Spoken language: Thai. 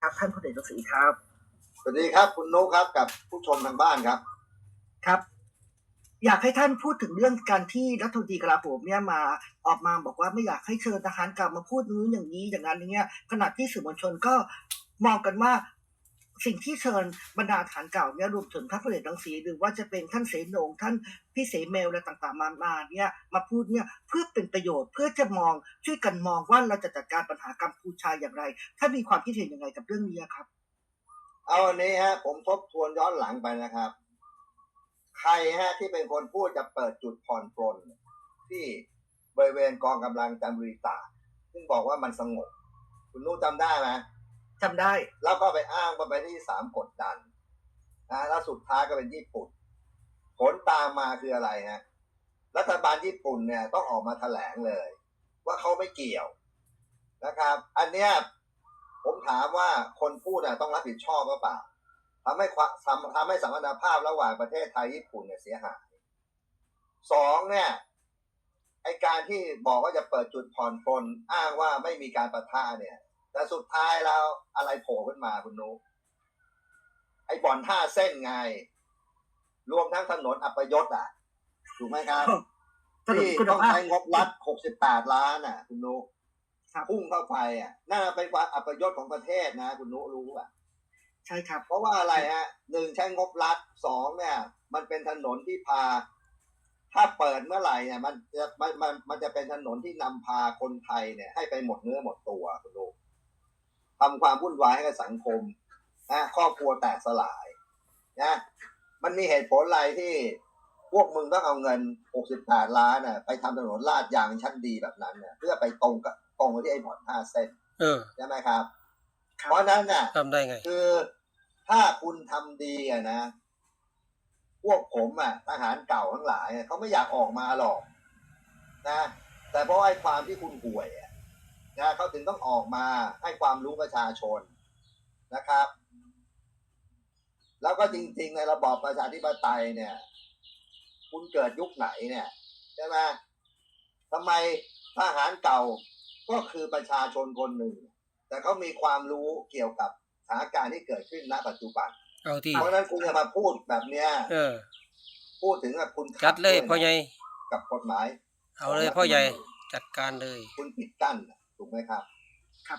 ครับท่านพลเอกรังสีครับสวัสดีครับ คุณนุครับกับผู้ชมทางบ้านครับ ครับ อยากให้ท่านพูดถึงเรื่องการที่รัฐมนตรีกลาโหมเนี่ยมาออกมาบอกว่าไม่อยากให้เชิญทหารเก่ามาพูดนู้นอย่างนี้อย่างนั้นอย่างเงี้ยขณะที่สื่อมวลชนก็มองกันว่า สิ่งที่เชิญบรรดาทหารเก่าเนี่ยรวมถึงท่านพลเอกรังสีหรือว่าจะเป็นท่านเสนงท่านพี่เสเมลอะไรต่างๆมามาเนี่ยมาพูดเนี่ยเพื่อเป็นประโยชน์เพื่อจะมองช่วยกันมองว่าเราจะจัดการปัญหากัมพูชาอย่างไร ถ้ามีความคิดเห็นยังไงกับเรื่องนี้ครับ เอาวันนี้ฮะ ผมทบทวนย้อนหลังไปนะครับ ใครฮะที่เป็นคนพูดจะเปิดจุดผ่อนปลนที่บริเวณกองกำลังจันบุรีตาซึ่งบอกว่ามันสงบคุณนุจำได้ไหม จำได้ แล้วก็ไปอ้างว่าไปที่สามกดดันนะแล้วสุดท้ายก็เป็นญี่ปุ่น ผลตามมาคืออะไรฮะรัฐบาลญี่ปุ่นเนี่ยต้องออกมาแถลงเลย ว่าเขาไม่เกี่ยวนะครับ อันเนี้ยผมถามว่าคนพูดน่ะต้องรับผิดชอบหรือเปล่าทำให้ความทำทำให้สัมพันธภาพระหว่างประเทศไทยญี่ปุ่นเนี่ยเสียหายสองเนี่ยไอการที่บอกว่าจะเปิดจุดผ่อนปลนอ้างว่าไม่มีการประทะเนี่ย แต่สุดท้ายแล้วอะไรโผล่ขึ้นมาคุณนุกไอ้บ่อนท่าเส้นไง รวมทั้งถนนอัปยศอะ ถูกไหมครับถนนที่คุณต้องภาพใช้งบรัฐ68ล้านอะ คุณนุกครับพุ่งเข้าไปอะน่าเป็นความอัปยศของประเทศนะ คุณนุรู้ป่ะ ใช่ครับ เพราะว่าอะไรฮะหนึ่งใช้งบรัฐสองเนี่ย มันเป็นถนนที่พา ถ้าเปิดเมื่อไหร่เนี่ยมันจะมันมันมันจะเป็นถนนที่นำพาคนไทยเนี่ย ให้ไปหมดเนื้อหมดตัวคุณลูก ทำความวุ่นวายให้กับสังคมนะครอบครัวแตกสลายนะมันมีเหตุผลอะไรที่พวกมึงต้องเอาเงิน 68 ล้านน่ะ ไปทำถนนลาดยางชั้นดีแบบนั้นน่ะ เพื่อไปตรงกับตรงกับที่ไอ้บ่อนห้าเส้นเออใช่ไหมครับครับเพราะฉะนั้นน่ะทำได้ไง คือถ้าคุณทำดีอะนะ พวกผมอะทหารเก่าทั้งหลายอะเขาไม่อยากออกมาหรอก นะ แต่เพราะไอ้ความที่คุณห่วยอะ นะเขาถึงต้องออกมาให้ความรู้ประชาชนนะครับ แล้วก็จริง ๆ ในระบอบประชาธิปไตยเนี่ย คุณเกิดยุคไหนเนี่ยใช่ไหมทำไมทหารเก่าก็คือประชาชนคนหนึ่ง แต่เขามีความรู้เกี่ยวกับสถานการณ์ที่เกิดขึ้นณปัจจุบันเอาที่เพราะฉะนั้นคุณจะมาพูดแบบเนี้ยเออพูดถึงว่าคุณขัจัดเลยวนะพ่อใหญ่กับกฎหมาย เอาเลยพ่อใหญ่จัดการเลย คุณปิดกั้นน่ะ ถูกไหมครับ